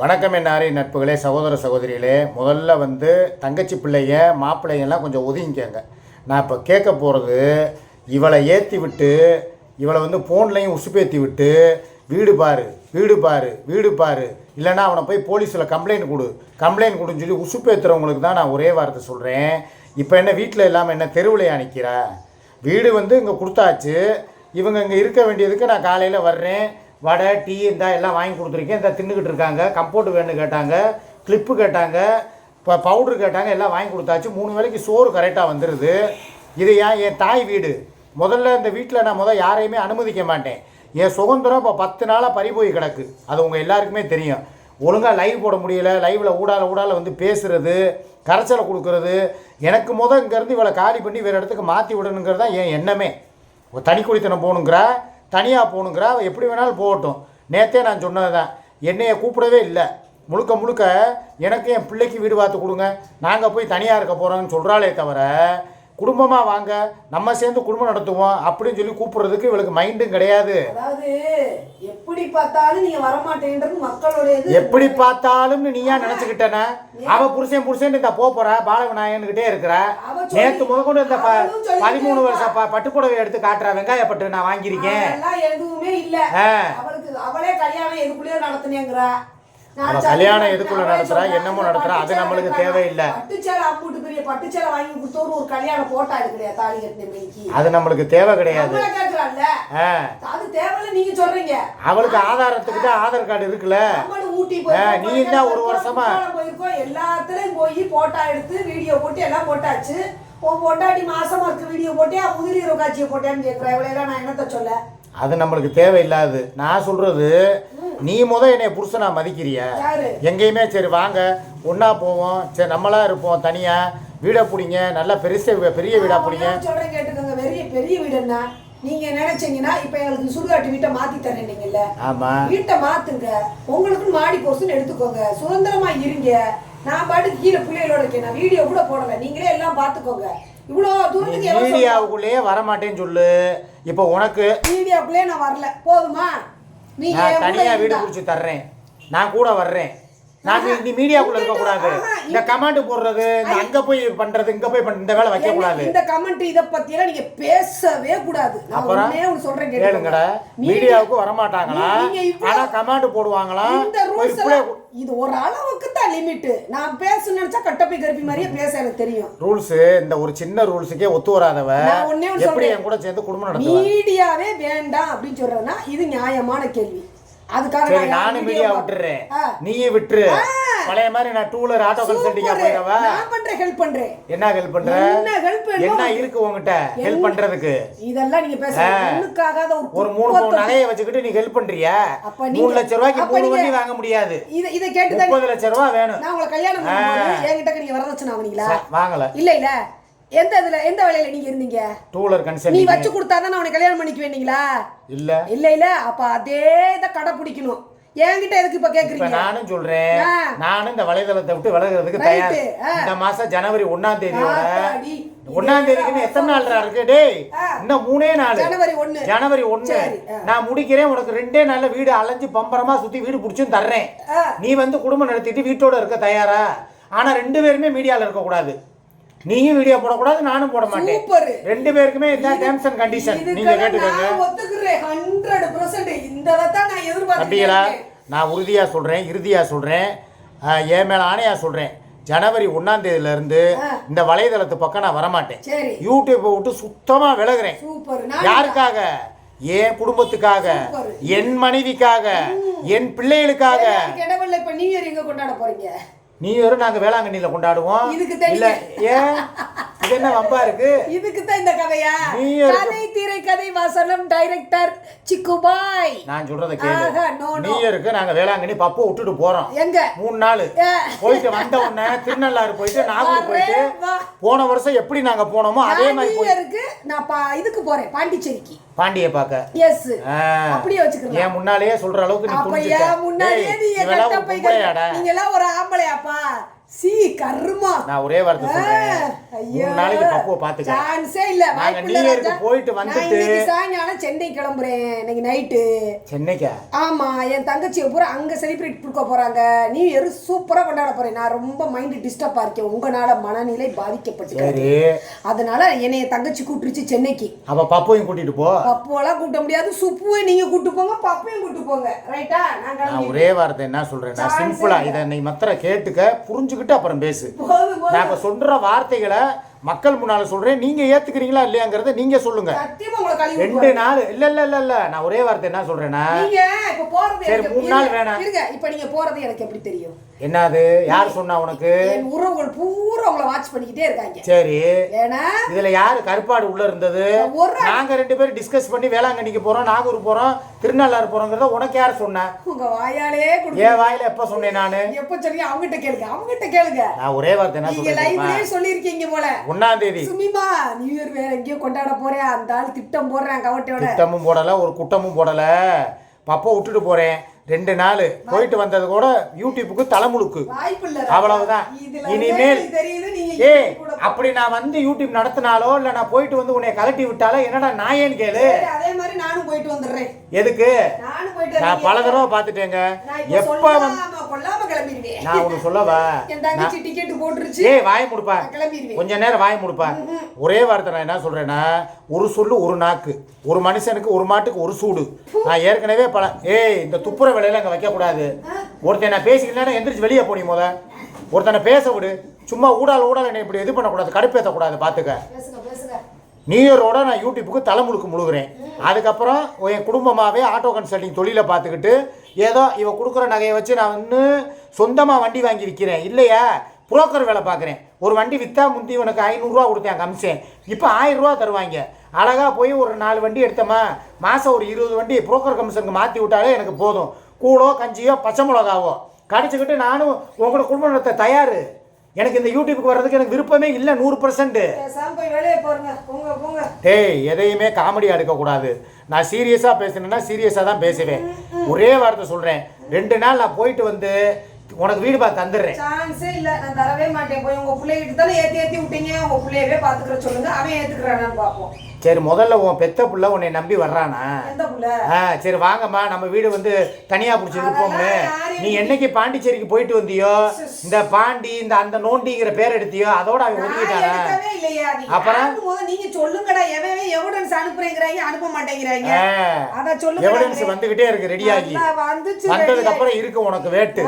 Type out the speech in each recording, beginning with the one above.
வணக்கம் என்னாரி நட்புகளே சகோதர சகோதரிகளே. முதல்ல வந்து தங்கச்சி பிள்ளைங்க மாப்பிள்ளைங்கெல்லாம் கொஞ்சம் ஒதுங்கிக்கங்க. நான் இப்போ கேட்க போகிறது இவளை ஏற்றி விட்டு இவளை வந்து ஃபோன்லையும் உசுப்பேற்றி விட்டு வீடு பாரு வீடு பாரு வீடு பாரு இல்லைன்னா அவனை போய் போலீஸில் கம்ப்ளைண்ட் கொடு கம்ப்ளைண்ட் கொடுன்னு சொல்லி உசுப்பேற்றுறவங்களுக்கு தான் நான் ஒரே வார்த்தை சொல்கிறேன் இப்போ என்ன வீட்டில் இல்லாமல் என்ன தெருவில் நிற்கிறா வீடு வந்து இங்கே கொடுத்தாச்சு இவங்க இங்கே இருக்க வேண்டியதுக்கு நான் காலையில் வர்றேன். வடை டீ இந்த எல்லாம் வாங்கி கொடுத்துருக்கேன். இந்த தின்னுக்கிட்டு இருக்காங்க. கம்போர்ட் வேணும் கேட்டாங்க. கிளிப்பு கேட்டாங்க. இப்போ பவுட்ரு கேட்டாங்க. எல்லாம் வாங்கி கொடுத்தாச்சு. மூணு வேளைக்கு சோறு கரெக்டாக வந்துடுது இது ஏன் என் தாய் வீடு? முதல்ல இந்த வீட்டில் நான் முதல் யாரையுமே அனுமதிக்க மாட்டேன். என் சுதந்திரம் இப்போ பத்து நாளாக பறிபோய் கிடக்கு. அது உங்கள் எல்லாருக்குமே தெரியும். ஒழுங்காக லைவ் போட முடியல. லைவில் ஊடால ஊடால வந்து பேசுகிறது கரைச்சலை கொடுக்கறது. எனக்கு முதல் இங்கேருந்து இவளை காலி பண்ணி வேறு இடத்துக்கு மாற்றி விடணுங்கிறது தான் என் எண்ணமே. தனி குடித்தனம் போகணுங்கிற தனியாக போகணுங்கிறா அவ எப்படி வேணாலும் போகட்டும். நேற்றே நான் சொன்னது தான் என்னையை கூப்பிடவே இல்லை. முழுக்க முழுக்க எனக்கு என் பிள்ளைக்கு வீடு பார்த்து கொடுங்க. நாங்கள் போய் தனியாக இருக்க போகிறோன்னு சொல்கிறாளே தவிர குடும்பமாக வாங்க நம்ம சேர்ந்து குடும்பம் நடத்துவோம் அப்படின்னு சொல்லி கூப்பிடுறதுக்கு இவளுக்கு மைண்டும் கிடையாது. அதாவது எப்படி பார்த்தாலும் நீங்க வரமாட்டேன்றது மக்களுடையது. எப்படி பார்த்தாலும் நீயா நினைச்சுக்கிட்டன அவ புருஷன் புருஷன் இந்த போப் போறா பாலவிநாயகன்கிட்டே இருக்கிற. நேத்து முதற்கொண்டு இந்த பதிமூணு. வருஷம் பட்டுப்புடவை எடுத்து காட்டுறா வெங்காயப்பட்டு நான் வாங்கியிருக்கேன். எதுவுமே இல்ல. அவளுக்கு அவளே கல்யாணம் எதுக்குள்ளேயே நடத்தினேங்கிறா. சரி, கல்யாணம் எதுக்குள்ள நடத்துறா, என்னமோ நடத்துறா, அது நம்மளுக்கு. தேவையில்லை. பட்டுச்சேலை அம்புட்டு பெரிய பட்டுச்சேலை வாங்கி கொடுத்தவரு ஒரு கல்யாணம் போட்டா எடுக்கலையா தாலி கட்டின அது நம்மளுக்கு தேவை கிடையாது. அது தேவையில்ல நீங்க சொல்றீங்க. அவளுக்கு ஆதாரத்துக்கு தான் ஆதார் கார்டு இருக்குல்ல. ஊட்டி நீ என்ன ஒரு வருஷமா? போயிருக்கோம் எல்லாத்துலயும் போய் போட்டா எடுத்து வீடியோ போட்டு எல்லாம் போட்டாச்சு. உன் பொண்டாட்டி மாசமா இருக்கு வீடியோ போட்டியா? முதிரீரோ காட்சியை போட்டியான்னு கேட்கிறேன் இவ்வளவு நான் என்னத்த சொல்ல? அது நம்மளுக்கு தேவையில்லாது. நான் சொல்றது நீ முத என்னைய புருஷனா மதிக்கிறிய? எங்கேயுமே சரி வாங்க. ஒண்ணா போவோம். சரி நம்மளா இருப்போம் தனியா. வீடை பிடிங்க. நல்லா பெருச பெரிய வீடா பிடிங்க. நான் சொல்றேன் கேட்டுக்கோங்க. பெரிய பெரிய வீடு என்ன நீங்க நினைச்சீங்கன்னா இப்ப எங்களுக்கு சுடுகாட்டு வீட்டை மாத்தி தரேன் நீங்கல்ல ஆமா. வீட்டை மாத்துங்க. உங்களுக்கு மாடி போர்ஷன் எடுத்துக்கோங்க. சுதந்திரமா இருங்க. நான் பாட்டுக்கு கீழே பிள்ளைகளோட இருக்கேன். நான் வீடியோ கூட போடல. நீங்களே எல்லாம் பாத்துக்கோங்க இவ்வளோ தூரத்துக்கு? மீடியாவுக்குள்ளேயே வரமாட்டேன்னு சொல்லு இப்போ உனக்கு மீடியாக்குள்ளே நான் வரல போதுமா நீ நான் என் கூட தனியா வீடு. பிடிச்சி தர்றேன் நான் கூட வர்றேன் நான் நீ- நீ மீடியாக்குள்ள இருக்க கூடாது. இந்த கமாண்ட் போடுறது இந்த அங்க போய் பண்றது இங்க போய் பண்ற இந்த வேலை வைக்க கூடாது. இந்த கமெண்ட் இத பத்தி எல்லாம் நீங்க பேசவே கூடாது. நான் ஒண்ணே ஒண்ணு சொல்றேன் கேளுங்கடா. மீடியா- மீடியாவுக்கு வரமாட்டாங்களா? நீங்க இவ்வளவு- ஆனா கமாண்ட் இந்த ரூல்ஸ் எல்லாம் இது ஒரு அளவுக்கு தான் லிமிட் நான் பேச நினைச்சா கட்டப்பை கருப்பி மாதிரியே பேச எனக்கு தெரியும். ரூல்ஸ் இந்த ஒரு சின்ன ரூல்ஸுக்கே ஒத்து வராதவ. எப்படி. என் கூட சேர்ந்து குடும்பம் நடத்துவ? மீடியாவே வேண்டாம் அப்படின்னு சொல்றதுன்னா இது நியாயமான கேள்வி. அதுக்காக நானும் மீடியா விட்டுறேன். நீயே விட்டுரு. பழைய மாதிரி நான் டூ வீலர் ஆட்டோ கன்சல்டிங்கா சூப்பரு. போயிடவா? நான் பண்றேன் ஹெல்ப் பண்றேன். என்ன ஹெல்ப் பண்ற? என்ன ஹெல்ப் என்ன இருக்கு உங்ககிட்ட ஹெல்ப் பண்றதுக்கு. இதெல்லாம் நீங்க பேச ஒண்ணுக்காகாத ஒரு ஒரு மூணு பவுன் நகையை வச்சுக்கிட்டு நீ ஹெல்ப் பண்றியா? மூணு லட்சம் ரூபாய்க்கு மூணு வண்டி வாங்க முடியாது. இத இத கேட்டு தான் முப்பது லட்சம் ரூபாய் வேணும். நான் உங்களை கல்யாணம் பண்ணும்போது என்கிட்ட நீங்க வரதட்சணை வாங்குனீங்களா? வாங்கல. இல்ல இல்ல. எந்த இதுல எந்த வேலையில நீங்க இருந்தீங்க? டூ வீலர் நீ வச்சு கொடுத்தாதான் நான் உன்னை கல்யாணம் பண்ணிக்க வேண்டீங்களா? இல்ல. இல்ல இல்ல. அப்ப அதே இதை கடைப்பிடிக்கணும். என்கிட்ட எதுக்கு இப்ப கேக்குறீங்க? நானும் சொல்றேன். நானும் இந்த வலைதளத்தை விட்டு விலகுறதுக்கு தயார். இந்த மாசம் ஜனவரி ஒண்ணாம் தேதியோட ஆத்தாடி. ஒண்ணாம் தேதிக்கு எத்தனை நாள் இருக்கு? டேய். இன்னும் மூணே நாள். ஜனவரி ஒண்ணு. ஜனவரி ஆ. நான் முடிக்கிறேன். உனக்கு ரெண்டே நாள்ல வீடு அலைஞ்சு பம்பரமா சுத்தி வீடு பிடிச்சும் தர்றேன். நீ வந்து குடும்பம் நடத்திட்டு வீட்டோட இருக்க தயாரா? ஆனா ரெண்டு பேருமே மீடியால இருக்க கூடாது நீயும் வீடியோ போடக்கூடாது நானும் போட மாட்டேன். சூப்பர். ரெண்டு பேருக்குமே இதான் டேர்ம்ஸ் அண்ட் கண்டிஷன் நீங்க கேட்டுக்கோங்க. நான் ஒத்துக்கிறேன் ஹண்ட்ரட் பர்சன்ட் இந்த தான் நான் தம்பிகளா எதிர்பார்த்தேன் நான் உறுதியா சொல்றேன் இறுதியா சொல்றேன். ஆஹ், என் மேல ஆணையா சொல்றேன். ஜனவரி ஒன்னாம் தேதியில இருந்து ஆ. இந்த வலைதளத்து பக்கம் நான் வரமாட்டேன். யூடியூப்பை விட்டு சுத்தமா விலகுறேன். யாருக்காக? என் குடும்பத்துக்காக. என் மனைவிக்காக. என் பிள்ளைகளுக்காக. கொண்டாட போறீங்க? நீ வரும் நாங்க வேளாங்கண்ணியில கொண்டாடுவோம். இதுக்கு இல்ல ஏன்? இது என்ன வம்பா இருக்கு? இதுக்கு தான் இந்த கதையா? க்கு- கதை திரை கதை வசனம் டைரக்டர் சிக்குபாய் நான் சொல்றத கேளு. நீ இருக்கு நாங்க வேளாங்கண்ணி பப்பு விட்டுட்டு போறோம். எங்க? மூணு நாள். போயிட்டு வந்த உடனே திருநள்ளாறு போயிட்டு நாகூர் போயிட்டு. போன வருஷம் எப்படி நாங்க போனோமோ அதே மாதிரி போய் இயருக்கு நான் இதுக்கு போறேன் பாண்டிச்சேரிக்கு. பாண்டிய பாக்க எஸ். அப்படியே வச்சுக்கலாம். என் முன்னாலேயே சொல்ற அளவுக்கு நீ ஏன் முன்னாடியே ஏய், நீங்க இவெல்லாம் ஒரு கட்டப்பை 老 சீ கர்மா. நான் ஒரே வார்த்தை சொல்றேன். மூணு நாளைக்கு பக்குவ பாத்துக்க சான்ஸே இல்ல. நாங்க ராஜா. போயிட்டு வந்துட்டு- சாயங்காலம் சென்னை கிளம்புறேன் இன்னைக்கு நைட்டு. சென்னைக்கா? ஆமா என் தங்கச்சியை பூரா அங்க செலிப்ரேட் கொடுக்க போறாங்க. நியூ இயர் சூப்பரா கொண்டாட போறேன். நான் ரொம்ப மைண்ட் டிஸ்டர்பா இருக்கேன். உங்களால மனநிலை பாதிக்கப்பட்டு அதனால என்னை என் தங்கச்சி கூப்பிட்டுருச்சு சென்னைக்கு. அப்ப பப்புவையும் கூட்டிட்டு போ. பப்புவெல்லாம் கூட்ட முடியாது. சுப்புவை நீங்க கூட்டு போங்க பப்பையும் கூட்டு போங்க. ரைட்டா நான் ஒரே வார்த்தை என்ன சொல்றேன் நான் சிம்பிளா இதை நீ மத்திர கேட்டுக்க புரிஞ்சுக்கிட்டு அப்புறம் பேசு. நான் இப்ப சொல்ற வார்த்தைகளை மக்கள் முன்னால சொல்றேன். நீங்க ஏத்துக்கிறீங்களா இல்லையாங்கிறத நீங்க சொல்லுங்க. ரெண்டு நாள். இல்ல இல்ல இல்ல இல்ல. நான் ஒரே வார்த்தை என்ன சொல்றேன்னா சரி, மூணு நாள் வேணாம். இப்ப நீங்க போறது எனக்கு எப்படி தெரியும்? என்னது? யார் சொன்னா உனக்கு? உறவுகள் பூரா உங்களை வாட்ச் பண்ணிக்கிட்டே இருக்காங்க. சரி. இதுல யாரு கருப்பாடு உள்ள இருந்தது? நாங்க ரெண்டு பேரும் டிஸ்கஸ் பண்ணி வேளாங்கண்ணிக்கு போறோம் நாகூர் போறோம் திருநள்ளாறு போறோங்கிறத உனக்கு யார் சொன்ன? உங்க வாயாலே என் வாயில எப்ப சொன்னேன் நானு? எப்ப சொன்னீங்க? அவங்ககிட்ட கேளுங்க அவங்ககிட்ட கேளுங்க. நான் ஒரே வார்த்தை என்ன சொல்லியிருக்கீங்க போல. ஒண்ணாம் தேதி சுமிமா நியூ இயர் வேற எங்கேயோ கொண்டாட போறேன். அந்த ஆள் திட்டம் போடுறேன் கவட்டையோட திட்டமும் போடல ஒரு குட்டமும் போடல. பப்போ விட்டுட்டு போறேன். ரெண்டு நாள். போயிட்டு வந்தது கூட யூடியூப்புக்கு தலைமுழுக்கு வாய்ப்பு இல்ல அவ்வளவுதான். இனிமேல் தெரியுது நீங்க ஏ அப்படி நான் வந்து யூடியூப் நடத்தினாலோ இல்ல நான் போயிட்டு வந்து உன்னை கலட்டி விட்டாலோ என்னடா நாயேன்னு கேளு. அதே மாதிரி நானும் போயிட்டு வந்துடுறேன். எதுக்கு? நான். பல தடவை இப்ப எப்ப நான் உனக்கு சொல்லவா? ஏய் வாய் முடுப்பா. கொஞ்ச நேரம் வாய் முடுப்பா. ஒரே வார்த்தை நான் என்ன சொல்றேன்னா ஒரு சொல்லு ஒரு நாக்கு. ஒரு மனுஷனுக்கு ஒரு மாட்டுக்கு ஒரு சூடு. நான் ஏற்கனவே பல ஏய் இந்த துப்புர வேலையில அங்க வைக்க கூடாது ஒருத்தன் நான் பேசிக்கலாம் எந்திரிச்சு வெளியே போனி முத. ஒருத்தனை பேச விடு. சும்மா ஊடால ஊடால என்னை இப்படி இது பண்ணக்கூடாது கடுப்பேற்றக்கூடாது பார்த்துக்க நியூ இயரோட நான் யூடியூப்புக்கு தலைமுழுக்கு முழுகிறேன். அதுக்கப்புறம் என் குடும்பமாகவே ஆட்டோ கன்சல்டிங் தொழிலை பார்த்துக்கிட்டு ஏதோ இவ கொடுக்குற நகையை வச்சு நான் வந்து சொந்தமாக வண்டி வாங்கி விற்கிறேன் இல்லையா? புரோக்கர் வேலை பார்க்குறேன். ஒரு வண்டி விற்றா முந்தி உனக்கு ஐநூறுரூவா கொடுத்தேன் கமிஷன் இப்போ ஆயிரரூவா தருவாங்க. அழகாக போய் ஒரு நாலு வண்டி எடுத்தோமா மாதம் ஒரு இருபது வண்டி புரோக்கர் கமிஷனுக்கு மாற்றி விட்டாலே எனக்கு போதும். கூழோ கஞ்சியோ பச்சை மிளகாவோ. கடிச்சுக்கிட்டு நானும் உங்களோட குடும்பம் நடத்த தயார். எனக்கு இந்த யூடியூப்புக்கு வர்றதுக்கு எனக்கு விருப்பமே இல்லை நூறு போங்க டேய் எதையுமே காமெடியாக எடுக்கக்கூடாது. நான் சீரியஸாக பேசினேன்னா சீரியஸாக தான் பேசுவேன். ஒரே வார்த்தை சொல்கிறேன் ரெண்டு நாள் நான் போயிட்டு வந்து உனக்கு வீடு பார்த்து தந்துடுறேன். சான்ஸே இல்ல. நான் தரவே மாட்டேன். போய் உங்க பிள்ளைகிட்ட தானே ஏத்தி ஏத்தி விட்டீங்க. உங்க பிள்ளையவே பாத்துக்கிற சொல்லுங்க. அவன் ஏத்துக்கிறானான்னு பாப்போம். சரி முதல்ல உன் பெத்த புள்ள உன்னை நம்பி வர்றானா? எந்த புள்ள? ஆ சரி வாங்கம்மா. நம்ம வீடு வந்து தனியாக பிடிச்சி இருப்போம்னு நீ என்னைக்கு பாண்டிச்சேரிக்கு போயிட்டு வந்தியோ இந்த பாண்டி இந்த அந்த நோண்டிங்கிற பேர் எடுத்தியோ அதோட அவன் ஒதுக்கிட்டானா? எடுக்கவே இல்லையா? நீங்க அப்புறம்? நீங்க சொல்லுங்கடா. எவன் எவிடன்ஸ் அனுப்புறீங்கறாங்க அனுப்ப மாட்டேங்கிறாங்க. அத சொல்லுங்க எவிடன்ஸ் வந்துகிட்டே இருக்கு ரெடியாகி நல்லா வந்துச்சு வந்ததுக்கு அப்புறம் இருக்கு உனக்கு வேட்டு.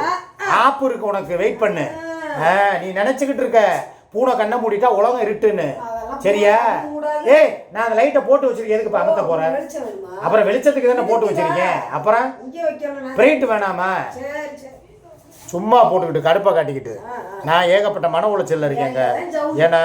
ஆப்பு இருக்கு உனக்கு வெயிட் பண்ணு. நீ நினைச்சுக்கிட்டு இருக்க. பூனை கண்ணை மூடிட்டா உலகம் இருட்டுன்னு. சரியா. ஏய் நான் அந்த லைட்டை போட்டு வச்சிருக்கேன். எதுக்கு அமர்த்த போறேன்? அப்புறம் வெளிச்சத்துக்கு தானே போட்டு வச்சிருக்கேன் அப்புறம். பிரைட் வேணாமா? சும்மா போட்டுக்கிட்டு கடுப்பை காட்டிக்கிட்டு. நான் ஏகப்பட்ட மன உளைச்சல்ல இருக்கேங்க. ஏன்னா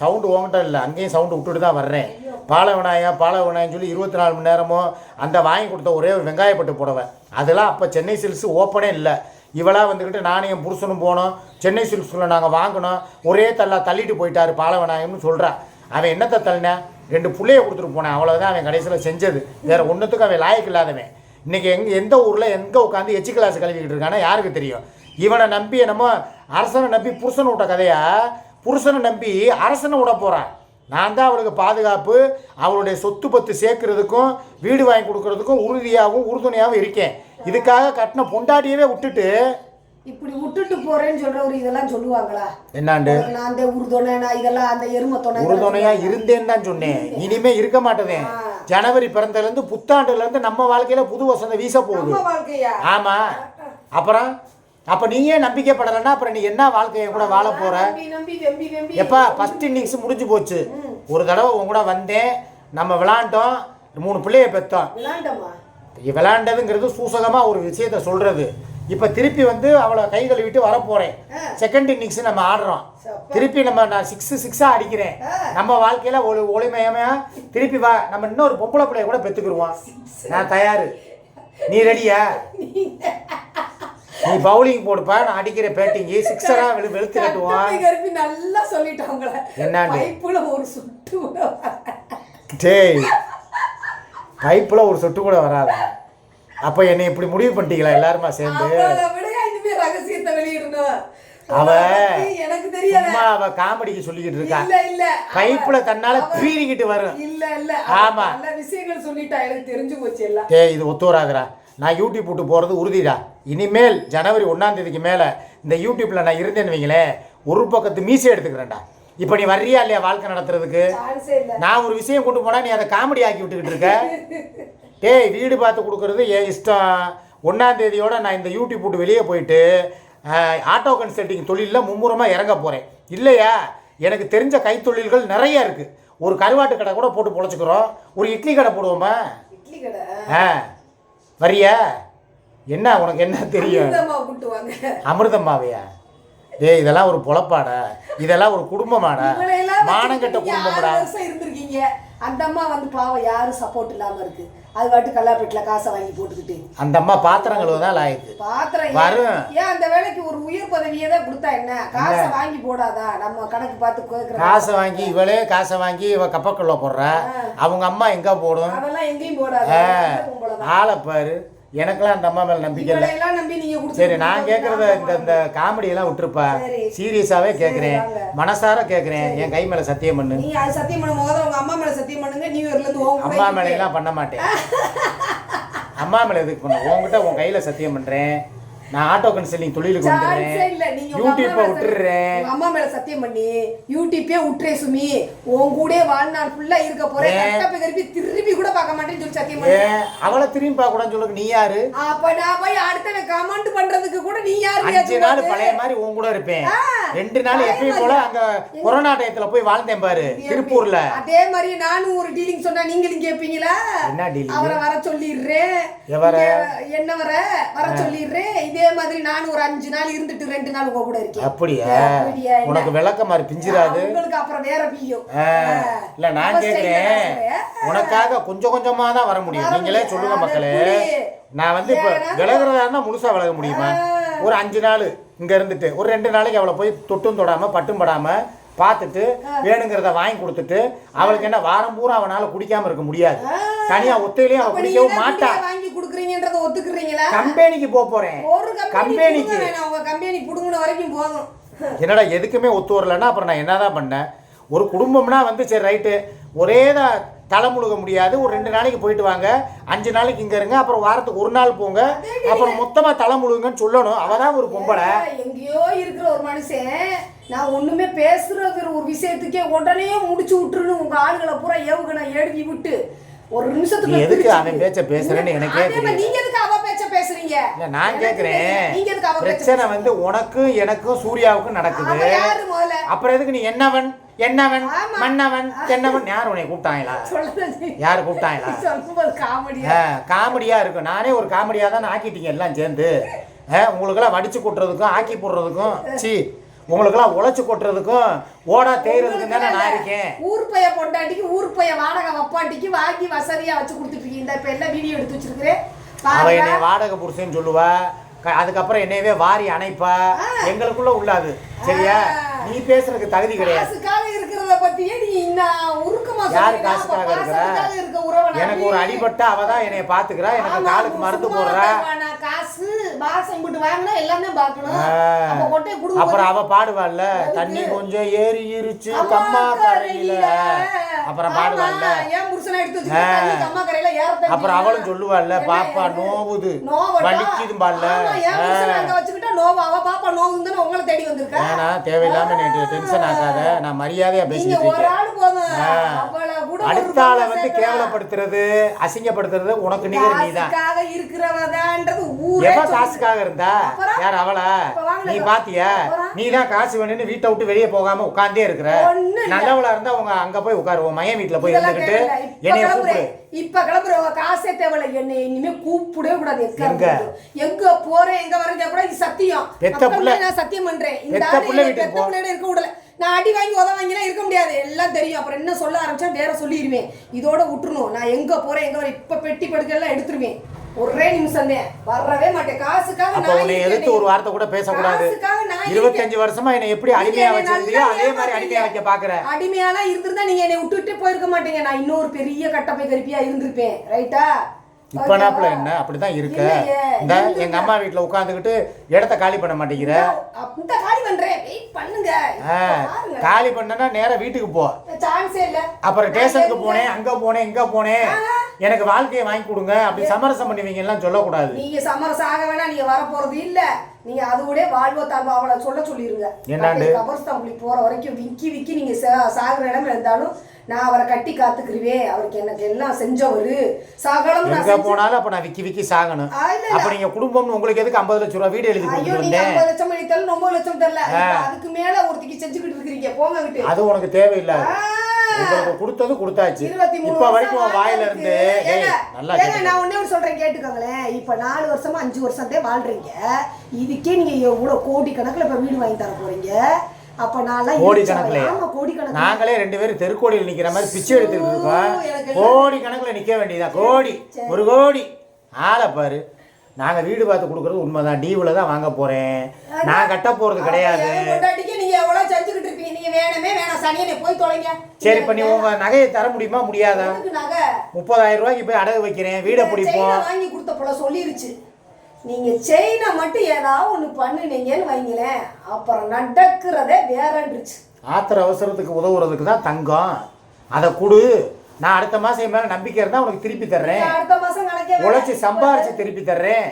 சவுண்டு உங்ககிட்ட இல்லை. அங்கேயும் சவுண்டு விட்டுட்டு தான் வர்றேன். பால விநாயகம் பால விநாயகம் சொல்லி இருபத்தி நாலு மணி நேரமும் அந்த வாங்கி கொடுத்த ஒரே ஒரு வெங்காயப்பட்டு புடவை. அதெல்லாம் அப்போ சென்னை சில்ஸ் ஓப்பனே இல்லை. இவளாக வந்துக்கிட்டு நானும் என் புருஷனும் போனோம். சென்னை சில்க்ஸில் நாங்கள் வாங்கினோம். ஒரே தள்ளா தள்ளிட்டு போயிட்டாரு பாலவனாயம்னு சொல்கிறான் அவன் என்னத்தை தள்ளினேன் ரெண்டு பிள்ளைய கொடுத்துட்டு போனேன். அவ்வளோதான் அவன் கடைசியில் செஞ்சது. வேறு ஒன்றுத்துக்கும் அவன் லாயக்கு இல்லாதவன். இன்றைக்கி எங் எந்த ஊரில் எங்கே உட்காந்து எச்சி கிளாஸ் கழுவிக்கிட்டு இருக்கானா யாருக்கு தெரியும்? இவனை நம்பி என்னமோ அரசனை நம்பி புருஷனை விட்ட கதையா? புருஷனை நம்பி அரசனை விட போகிறான் நான் தான் அவளுக்கு பாதுகாப்பு அவளுடைய சொத்து பத்து சேர்க்கறதுக்கும் வீடு வாங்கி கொடுக்கறதுக்கும் உறுதியாகவும் உறுதுணையாகவும் இருக்கேன். இதுக்காக கட்டின பொண்டாட்டியவே விட்டுட்டு இப்படி விட்டுட்டு போறேன்னு சொல்றவரு இதெல்லாம் சொல்லுவாங்களா? என்னாண்டு? நான் அந்த நான் இதெல்லாம் அந்த எரும தொணை உறுதுணையா இருந்தேன்னு தான் சொன்னேன். இனிமே இருக்க மாட்டேதேன் ஜனவரி பிறந்ததுலேருந்து புத்தாண்டுலேருந்து நம்ம வாழ்க்கையில புது வசந்த வீச போகுது. நம்ம வாழ்க்கையா? ஆமா. அப்புறம்? அப்ப நீயே நம்பிக்கைப்படலைன்னா அப்புறம் நீ என்ன வாழ்க்கையை கூட வாழ வெம்பி எப்பா ஃபர்ஸ்ட் இன்னிங்ஸ் முடிஞ்சு போச்சு. ஒரு தடவை உன் கூட வந்தேன். நம்ம விளாண்டோம். மூணு பிள்ளைய பெற்றோம். விளாண்டதுங்கிறது சூசகமா ஒரு விஷயத்த சொல்றது. இப்போ திருப்பி வந்து அவளை கை கழுவிட்டு வர போறேன் செகண்ட் இன்னிங்ஸ் நம்ம ஆடுறோம். திருப்பி நம்ம நான் சிக்ஸ் சிக்ஸா அடிக்கிறேன். நம்ம வாழ்க்கையில ஒரு ஒளிமயமா திருப்பி வா. நம்ம இன்னொரு பொம்பளை பிள்ளைய கூட பெத்துக்கிருவோம் நான் தயாரு. நீ ரெடியா நீ பவுலிங் போடுப்பா நான் அடிக்கிற பேட்டிங்கு சிக்ஸரா வெளு வெளுத்து கட்டுவான் நல்லா சொல்லிட்டாங்கள என்னாண்டு? பைப்புல ஒரு சுட்டு. டேய் பைப்பில் ஒரு சொட்டு கூட வராத. அப்போ என்னை இப்படி முடிவு பண்ணிட்டீங்களா எல்லாருமா சேர்ந்து? ரகசியத்தை வெளியிடணும். அவ எனக்கு சும்மா அவ காமெடிக்கு சொல்லிக்கிட்டு இருக்கா. இல்ல இல்ல. பைப்புல தன்னால பீறிக்கிட்டு வரும். இல்ல இல்ல. ஆமா. நல்ல விஷயங்கள் சொல்லிட்டா. எனக்கு தெரிஞ்சு போச்சு எல்லாம். டேய் இது ஒத்து வராதுடா நான் யூடியூப் விட்டு போகிறது உறுதிடா. இனிமேல் ஜனவரி ஒன்றாம் தேதிக்கு மேலே இந்த யூடியூப்பில் நான் இருந்தேன்னு வைங்களேன் ஒரு பக்கத்து மீசை எடுத்துக்கிறேன்டா. இப்போ நீ வர்றியா இல்லையா வாழ்க்கை நடத்துறதுக்கு? நான் ஒரு விஷயம் கொண்டு போனால் நீ அதை காமெடி ஆக்கி விட்டுக்கிட்டு இருக்க. டேய் வீடு பார்த்து கொடுக்கறது என் இஷ்டம். ஒன்றாம் தேதியோட நான் இந்த யூடியூப் விட்டு வெளியே போயிட்டு ஆட்டோ கன்சல்டிங் தொழிலில் மும்முரமாக இறங்க போகிறேன் இல்லையா? எனக்கு தெரிஞ்ச கைத்தொழில்கள் நிறைய இருக்குது ஒரு கருவாட்டு கடை கூட போட்டு பொழைச்சிக்கிறோம். ஒரு இட்லி கடை போடுவோமா? இட்லி கடை? ஆ. வரியா? என்ன உனக்கு என்ன தெரியும்? அமிர்தம்மாவையா? டேய் இதெல்லாம் ஒரு பொழப்பாடா. இதெல்லாம் ஒரு குடும்பமாடா. மானங்கெட்ட குடும்பம்டா. இருந்திருக்கீங்க? அந்த அம்மா வந்து பாவம் யாரும் சப்போர்ட் இல்லாம இருக்கு. அது பாட்டு கல்லாப்பேட்டில காசை வாங்கி போட்டுக்கிட்டு. அந்த அம்மா பாத்திரங்கள் தான் லாய்க்கு பாத்திரம் வரும். ஏன் அந்த வேலைக்கு ஒரு உயர் பதவியே தான் கொடுத்தா என்ன? காசை வாங்கி போடாதா? நம்ம கணக்கு பார்த்து காசை வாங்கி இவளே காசை வாங்கி இவ கப்பக்குள்ள போடுறா. அவங்க அம்மா எங்க போடும்? அதெல்லாம் எங்கேயும் போடாது. ஆளை பாரு. எனக்கெல்லாம் அந்த அம்மா மேல நம்பிக்கை இல்லை. சரி நான் கேட்குறத இந்த இந்த காமெடி எல்லாம் விட்டுருப்பா. சரி. சீரியஸாவே கேட்குறேன். மனசார கேட்குறேன் என் கை மேல சத்தியம் பண்ணு. சத்தியம் பண்ண போது உங்க அம்மா மேல சத்தியம் பண்ணுங்க நியூ இயர்ல இருந்து உங்க அம்மா மேல எல்லாம் பண்ண மாட்டேன். அம்மா மேல எதுக்கு பண்ண உன்கிட்ட உன் கையில சத்தியம் பண்றேன். நான் ஆட்டோ கன்சல்டிங் தொழிலுக்கு வந்துடுறேன். யூடியூப்பை உங்க அம்மா மேல சத்தியம் பண்ணி யூடியூப்பே விட்டுறே சுமி. உன் கூட வாழ்நாள் ஃபுல்லா இருக்க போறேன்? கட்டப்பை கருப்பி திரும்பி கூட பார்க்க மாட்டேன்னு சொல்லி சத்தியம் பண்ணி. அவளை திரும்பி பார்க்க கூடாதுன்னு சொல்லுங்க. நீ யாரு? அப்ப நான் போய் அடுத்த கமெண்ட் பண்றதுக்கு கூட நீ யாரு அஞ்சு நாள் பழைய மாதிரி உன் கூட இருப்பேன். ரெண்டு நாள் எப்பயும் போல அங்க கொரோனா டயத்துல போய் வாழ்ந்தேன் பாரு திருப்பூர்ல. அதே மாதிரி நானும் ஒரு டீலிங் சொன்னா நீங்களும் கேப்பீங்களா? என்ன டீலிங் அவரை வர சொல்லிடுறேன். என்ன வர? வர சொல்லிடுறேன். இதே மாதிரி நானும் ஒரு அஞ்சு நாள் இருந்துட்டு ரெண்டு நாள் உங்க கூட இருக்கேன். அப்படியா? உனக்கு விளக்க மாதிரி பிஞ்சிராது? உங்களுக்கு அப்புறம் வேற பியும் இல்ல நான் கேட்கிறேன் உனக்காக கொஞ்சம் கொஞ்சமா தான் வர முடியும். நீங்களே சொல்லுங்க மக்களே. நான் வந்து இப்ப விலகுறதா முழுசா விலக முடியுமா? ஒரு அஞ்சு நாள் இங்க இருந்துட்டு ஒரு ரெண்டு நாளைக்கு அவளை போய் தொட்டும் தொடாம பட்டும் படாம பார்த்துட்டு வேணுங்கிறத வாங்கி கொடுத்துட்டு அவளுக்கு என்ன வாரம் பூரா அவனால குடிக்காம இருக்க முடியாது. தனியா ஒத்தையிலையும் அவ அப்ப நீங்க குடிக்கவும் மாட்டா. குடுக்குறீங்கன்றத ஒத்துக்குறீங்களா? கம்பெனிக்கு போக போறேன். ஒரு கம்பெனி கம்பெனிக்கு. வேணாம். உங்க கம்பெனி புடுங்கின வரைக்கும் போதும். என்னடா எதுக்குமே ஒத்து வரலன்னா அப்புறம் நான் என்னதான் பண்ணேன்? ஒரு குடும்பம்னா வந்து சரி ரைட்டு. ஒரே தான் தலை முழுக முடியாது. ஒரு ரெண்டு நாளைக்கு போயிட்டு வாங்க. அஞ்சு நாளைக்கு இங்க இருங்க. அப்புறம் வாரத்துக்கு ஒரு நாள் போங்க. அப்புறம் மொத்தமா தலை முழுகுங்கன்னு சொல்லணும். அவ தான் ஒரு பொம்பளை. எங்கேயோ இருக்கிற ஒரு மனுஷன் நான் ஒண்ணுமே பேசுறது ஒரு விஷயத்துக்கே உடனே முடிச்சு விட்டுருன்னு உங்க ஆளுகளை பூரா ஏவுகணை எழுதி விட்டு ஒரு நிமிஷத்துக்கு எதுக்கு அவன் பேச்ச பேசுறேன்னு எனக்கே நீங்க எதுக்கு அவ பேச்ச பேசுறீங்க? இல்ல நான் கேக்குறேன். நீங்க எதுக்கு அவ பிரச்சனை வந்து உனக்கும் எனக்கும் சூர்யாவுக்கும் நடக்குது. அப்புறம் எதுக்கு நீ என்னவன்? என்னவன். மன்னவன்? என்னவன் யார் உன்னை கூப்பிட்டாங்களா? யார் கூப்பிட்டாங்களா? காமெடியா? இருக்கும். நானே ஒரு காமெடியா தான் ஆக்கிட்டீங்க எல்லாம் சேர்ந்து. உங்களுக்கெல்லாம் வடிச்சு கொட்டுறதுக்கும் ஆக்கி போடுறதுக்கும் சி. உங்களுக்கெல்லாம் உழைச்சு கொட்டுறதுக்கும் ஓடா தேய்றதுக்கும் தானே நான் இருக்கேன். ஊர் பைய பொண்டாட்டிக்கு ஊர் பைய வாடகை வப்பாட்டிக்கு வாங்கி வசதியா வச்சு கொடுத்துட்டு இந்த இப்ப எல்லாம் வீடியோ எடுத்து வச்சிருக்கிறேன்? அவ பாருங்க. என்னை வாடகை புருஷன்னு சொல்லுவா. அதுக்கப்புறம் என்னையவே வாரி அணைப்பா. எங்களுக்குள்ள உள்ளாது. சரியா? நீ பேசுறதுக்கு தகுதி கிடையாது. யாரு காசுக்காக இருக்கிற? எனக்கு ஒரு அடிபட்ட அவ தான் என்னைய பாத்துக்கிறா. எனக்கு காலுக்கு மருந்து போடுறா. வாங்கினா எல்லாமே பார்க்கணும். அப்ப கொட்டை அப்புறம் அவ பாடுவாள்ல தண்ணி கொஞ்சம் ஏறி இருச்சு கம்மா கரையில. அப்புறம் பாடுவாள்ல. ஏன் புருஷனை எடுத்து வச்சுக்கிட்டு தண்ணி கம்மா கரையில ஏறத்தான் அப்புறம் அவளும். சொல்லுவாள்ல பாப்பா? நோவுது. என் புருஷனை அங்க வச்சுக்கிட்டா நோவா? அவ பாப்பா நோவுன்னு தானே உங்களை தேடி வந்திருக்கா? ஏன்னா தேவையில்லாம நீ டென்ஷன் ஆகாத நான் மரியாதையா பேசிக்கிட்டு ஒரு இருக்கேன் ஆளு போதும். அவளை அடுத்த வந்து. கேவலப்படுத்துறது அசிங்கப்படுத்துறது உனக்கு நிகர் நீதான். இருக்கிறவதான்றது ஊரே எவ சொல்லுது. காசுக்காக இருந்தா? யார் அவளா. நீ பாத்தியா? நீ தான் காசு வேணும்னு வீட்டை விட்டு வெளியே போகாம உட்கார்ந்தே இருக்கிற. நல்லவளா இருந்தா உங்க அங்க போய் உட்காருவோம். மையன் வீட்டுல போய் இருந்துகிட்டு என்னைய. கூப்பிடு. இப்ப கிளம்புறவங்க காசே தேவையில்ல. என்னை இனிமே கூப்பிடவே கூடாது. எங்க எங்க? போறேன்? எங்க வரேன் கூட இது சத்தியம். பெத்த புள்ள- நான் சத்தியம் பண்றேன்? இந்த புள்ள வீட்டுக்கு பெத்த. புள்ளையோட இருக்க விடல. நான் அடி வாங்கி உத வாங்கிலாம் இருக்க முடியாது. எல்லாம் தெரியும். அப்புறம் என்ன சொல்ல ஆரம்பிச்சா வேற சொல்லிடுவேன். இதோட விட்டுறணும். நான் எங்க போறேன் எங்க வரேன் இப்ப பெட்டி படுக்கெல்லாம் எடுத்துருவேன். ஒரே நிமிஷம். தான் வரவே மாட்டேன். காசுக்காக அப்ப உன்னை. எதிர்த்து ஒரு வார்த்தை கூட பேசக்கூடாது. இருபத்தஞ்சு வருஷமா என்னை எப்படி அடிமையா வச்சிருந்தியோ அதே மாதிரி. அடிமையா வைக்க பாக்குற அடிமையாலாம் இருந்திருந்தா நீங்க என்னை விட்டுட்டு போயிருக்க மாட்டீங்க. நான் இன்னொரு பெரிய கட்டப்பை கருப்பியா இருந்திருப்பேன். ரைட்டா? இப்போ நாப்பில் என்ன? அப்படி தான் இருக்க இந்த. எங்கள் அம்மா வீட்டில் உட்காந்துக்கிட்டு இடத்த காலி பண்ண மாட்டேங்கிற. காலி பண்றேன். பண்ணுங்க. காலி பண்ணனா நேரா வீட்டுக்கு போ. சான்ஸே இல்ல. அப்புறம் ஸ்டேஷனுக்கு போனேன் அங்க போனேன் இங்க போனேன். எனக்கு வாழ்க்கையை வாங்கி கொடுங்க அப்படி சமரசம் பண்ணுவீங்க எல்லாம் சொல்லக்கூடாது. நீங்க சமரசம் ஆக வேணா நீங்க வர போறது இல்ல. நீங்க அதோட வாழ்வோ தாழ்வோ அவளை சொல்ல சொல்லிருங்க. என்னாண்டு? கபர்ஸ்தான் உங்களுக்கு போற வரைக்கும் விக்கி விக்கி நீங்க சாகுற இடம் இருந்தாலும் நான் அவரை கட்டி காத்துக்கிருவேன். அவருக்கு எனக்கு எல்லாம் செஞ்சவரு. சகலம் எங்க போனாலும் அப்ப நான் விக்கி விக்கி சாகணும். அப்ப நீங்க குடும்பம்னு உங்களுக்கு எதுக்கு ஐம்பது லட்சம் ரூபாய் வீடு எழுதி ஐயோ நீங்க ஐம்பது லட்சம் எழுத்தாலும் ஒன்பது லட்சம் தரல. அதுக்கு மேல ஒருத்திக்கு செஞ்சுக்கிட்டு இருக்கிறீங்க போங்க அது உனக்கு தேவையில்லை. உங்களுக்கு கொடுத்தது கொடுத்தாச்சு. இப்ப வரைக்கும் வாயில இருந்து நல்லா. நான் ஒண்ணே ஒண்ணு சொல்றேன் கேட்டுக்கோங்களேன். இப்ப நாலு வருஷமா அஞ்சு வருஷத்தே வாழ்றீங்க. இதுக்கே நீங்க எவ்வளவு கோடி கணக்குல இப்ப வீடு வாங்கி தர போறீங்க? அப்ப நான் கோடி கணக்குல நாங்களே ரெண்டு பேரும் தெருக்கோடியில் நிக்கிற மாதிரி பிச்சை எடுத்துக்கிட்டு இருக்கோம். கோடி கணக்குல நிக்க வேண்டியதா கோடி ஒரு கோடி. ஆளை பாரு. நாங்க வீடு பார்த்து கொடுக்கறது உண்மைதான். டீவுல தான் வாங்க போறேன். நான் கட்ட போறது கிடையாது. வேணுமே வேணாம் சனியனை போய் தொலைங்க. சரி இப்ப நீ உங்க நகையை தர முடியுமா முடியாதா? நகை. முப்பதாயிரம் ரூபாய்க்கு போய் அடகு வைக்கிறேன் வீடை பிடிப்போம். வாங்கி கொடுத்த போல சொல்லிருச்சு. நீங்க செயினை மட்டும் ஏதாவது ஒண்ணு பண்ணுனீங்கன்னு வைங்களேன். அப்புறம் நடக்கிறதே வேறன்றுச்சு. ஆத்திர அவசரத்துக்கு உதவுறதுக்கு தான் தங்கம். அதை கொடு. நான் அடுத்த மாசம் என் மேல நம்பிக்கை இருந்தா உனக்கு திருப்பி தர்றேன். அடுத்த மாசம் கணக்கே உழைச்சி சம்பாரிச்சு திருப்பி தர்றேன்.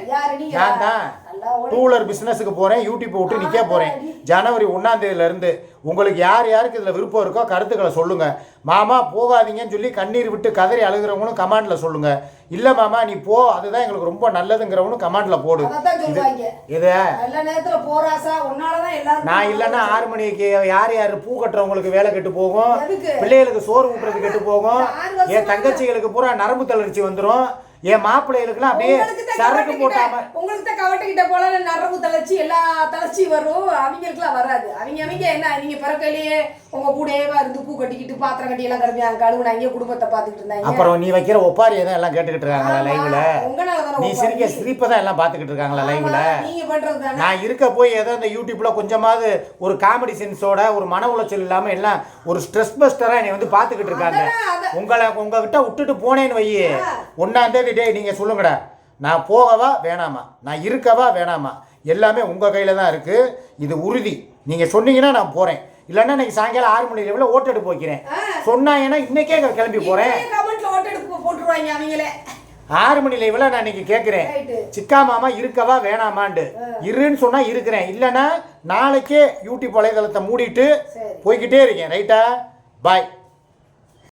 நான் தான். நல்லா ஓடி டூலர் பிசினஸுக்கு போறேன் யூடியூப் விட்டு நிக்க போறேன். ஜனவரி ஒன்னாம் தேதியில இருந்து உங்களுக்கு யார் யாருக்கு இதுல விருப்பம் இருக்கோ கருத்துக்களை சொல்லுங்க. மாமா போகாதீங்கன்னு சொல்லி கண்ணீர் விட்டு கதறி அழுகிறவங்களும் கமாண்ட்ல சொல்லுங்க. இல்ல மாமா நீ போ அதுதான் எங்களுக்கு ரொம்ப நல்லதுங்கிறவனும் கமாண்ட்ல போடு. இது நான் இல்லைன்னா ஆறு மணிக்கு யார் யார் பூ கட்டுறவங்களுக்கு வேலை கெட்டு போகும்? பிள்ளைகளுக்கு சோறு ஊட்டுறது கெட்டு போகும். என் தங்கச்சிகளுக்கு பூரா நரம்பு தளர்ச்சி வந்துடும் என் மாப்பிள்ளைகளுக்குலாம் அப்படியே சரக்கு போட்டாம உங்களுக்கு தான் கவட்டுக்கிட்ட போல நரம்பு தளர்ச்சி எல்லா தளர்ச்சி வரும். அவங்களுக்குலாம் வராது. அவங்க அவங்க என்ன நீங்க பிறக்கையிலேயே உங்க கூடயே இருந்து பூ கட்டிக்கிட்டு பாத்திரம் கட்டி எல்லாம் கிடப்பாங்க கழுவுனாங்க குடும்பத்தை பார்த்துக்கிட்டு இருந்தாங்க. அப்புறம் நீ வைக்கிற ஒப்பாரியை தான் எல்லாம் கேட்டுக்கிட்டு இருக்காங்களா லைவ்ல உங்களாலதானே நீ ஒப்பாரி. சிரிக்க சிரிப்பை தான் எல்லாம் பார்த்துக்கிட்டு இருக்காங்களா லைவ்ல நீங்க பண்றது நான் இருக்க போய் ஏதோ இந்த யூடியூப்ல கொஞ்சமாவது ஒரு காமெடி சென்ஸோட ஒரு மன உளைச்சல் இல்லாம எல்லாம் ஒரு ஸ்ட்ரெஸ் பஸ்டரா என்னை வந்து பார்த்துக்கிட்டு இருக்காங்க. உங்களை உங்ககிட்ட விட்டுட்டு போனேன்னு வையே. ஒன்னாம் தேதி டேய் நீங்க சொல்லுங்கடா. நான் போகவா வேணாமா? நான் இருக்கவா வேணாமா? எல்லாமே உங்க கையில தான் இருக்கு. இது உறுதி. நீங்க சொன்னீங்கன்னா நான் போறேன். இல்லைன்னா இன்னைக்கு சாயங்காலம் ஆறு மணி லெவலில் ஓட்டெடுப்பு வைக்கிறேன். சொன்னாங்கன்னா இன்னைக்கே கிளம்பி அவங்களே. ஆறு மணி லைவ்ல நான் இன்னைக்கு கேட்குறேன் சிக்கா மாமா இருக்கவா வேணாமாண்டு. இருன்னு சொன்னா இருக்கிறேன். இல்லைன்னா நாளைக்கே யூடியூப் வலைதளத்தை மூடிட்டு போய்கிட்டே இருக்கேன். ரைட்டா பாய்